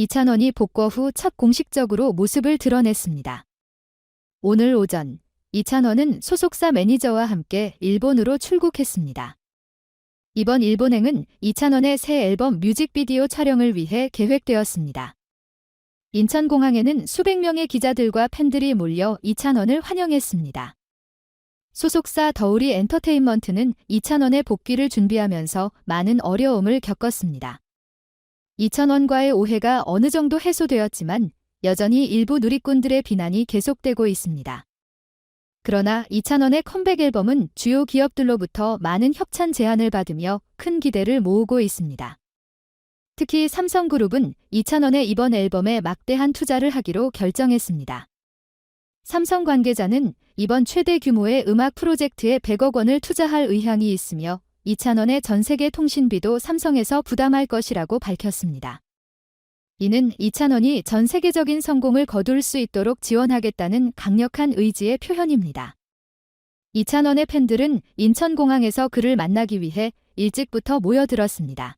이찬원이 복거 후 첫 공식적으로 모습을 드러냈습니다. 오늘 오전 이찬원은 소속사 매니저와 함께 일본으로 출국했습니다. 이번 일본행은 이찬원의 새 앨범 뮤직비디오 촬영을 위해 계획되었습니다. 인천공항에는 수백 명의 기자들과 팬들이 몰려 이찬원을 환영했습니다. 소속사 더우리 엔터테인먼트는 이찬원의 복귀를 준비하면서 많은 어려움을 겪었습니다. 이찬원과의 오해가 어느 정도 해소되었지만 여전히 일부 누리꾼들의 비난이 계속되고 있습니다. 그러나 이찬원의 컴백 앨범은 주요 기업들로부터 많은 협찬 제안을 받으며 큰 기대를 모으고 있습니다. 특히 삼성그룹은 이찬원의 이번 앨범에 막대한 투자를 하기로 결정했습니다. 삼성 관계자는 이번 최대 규모의 음악 프로젝트에 100억 원을 투자할 의향이 있으며 이찬원의 전 세계 통신비도 삼성에서 부담할 것이라고 밝혔습니다. 이는 이찬원이 전 세계적인 성공을 거둘 수 있도록 지원하겠다는 강력한 의지의 표현입니다. 이찬원의 팬들은 인천공항에서 그를 만나기 위해 일찍부터 모여들었습니다.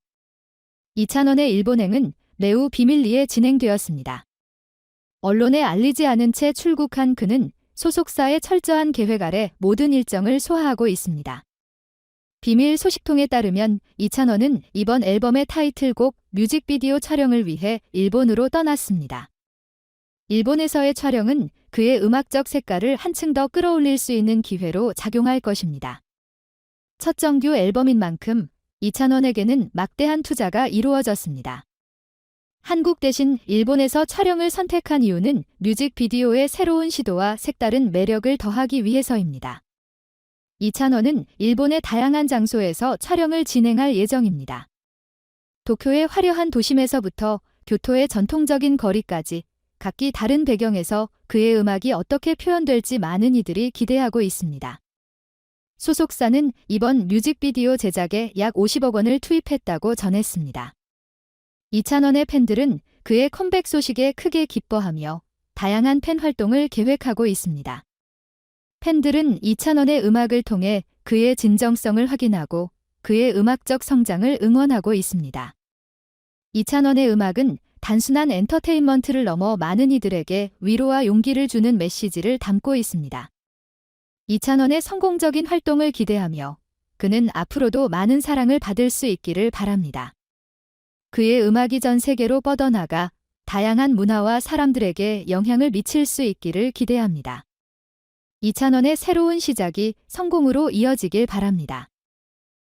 이찬원의 일본행은 매우 비밀리에 진행되었습니다. 언론에 알리지 않은 채 출국한 그는 소속사의 철저한 계획 아래 모든 일정을 소화하고 있습니다. 비밀 소식통에 따르면 이찬원은 이번 앨범의 타이틀곡 뮤직비디오 촬영을 위해 일본으로 떠났습니다. 일본에서의 촬영은 그의 음악적 색깔을 한층 더 끌어올릴 수 있는 기회로 작용할 것입니다. 첫 정규 앨범인 만큼 이찬원에게는 막대한 투자가 이루어졌습니다. 한국 대신 일본에서 촬영을 선택한 이유는 뮤직비디오의 새로운 시도와 색다른 매력을 더하기 위해서입니다. 이찬원은 일본의 다양한 장소에서 촬영을 진행할 예정입니다. 도쿄의 화려한 도심에서부터 교토의 전통적인 거리까지 각기 다른 배경에서 그의 음악이 어떻게 표현될지 많은 이들이 기대하고 있습니다. 소속사는 이번 뮤직비디오 제작에 약 50억 원을 투입했다고 전했습니다. 이찬원의 팬들은 그의 컴백 소식에 크게 기뻐하며 다양한 팬 활동을 계획하고 있습니다. 팬들은 이찬원의 음악을 통해 그의 진정성을 확인하고 그의 음악적 성장을 응원하고 있습니다. 이찬원의 음악은 단순한 엔터테인먼트를 넘어 많은 이들에게 위로와 용기를 주는 메시지를 담고 있습니다. 이찬원의 성공적인 활동을 기대하며 그는 앞으로도 많은 사랑을 받을 수 있기를 바랍니다. 그의 음악이 전 세계로 뻗어나가 다양한 문화와 사람들에게 영향을 미칠 수 있기를 기대합니다. 이찬원의 새로운 시작이 성공으로 이어지길 바랍니다.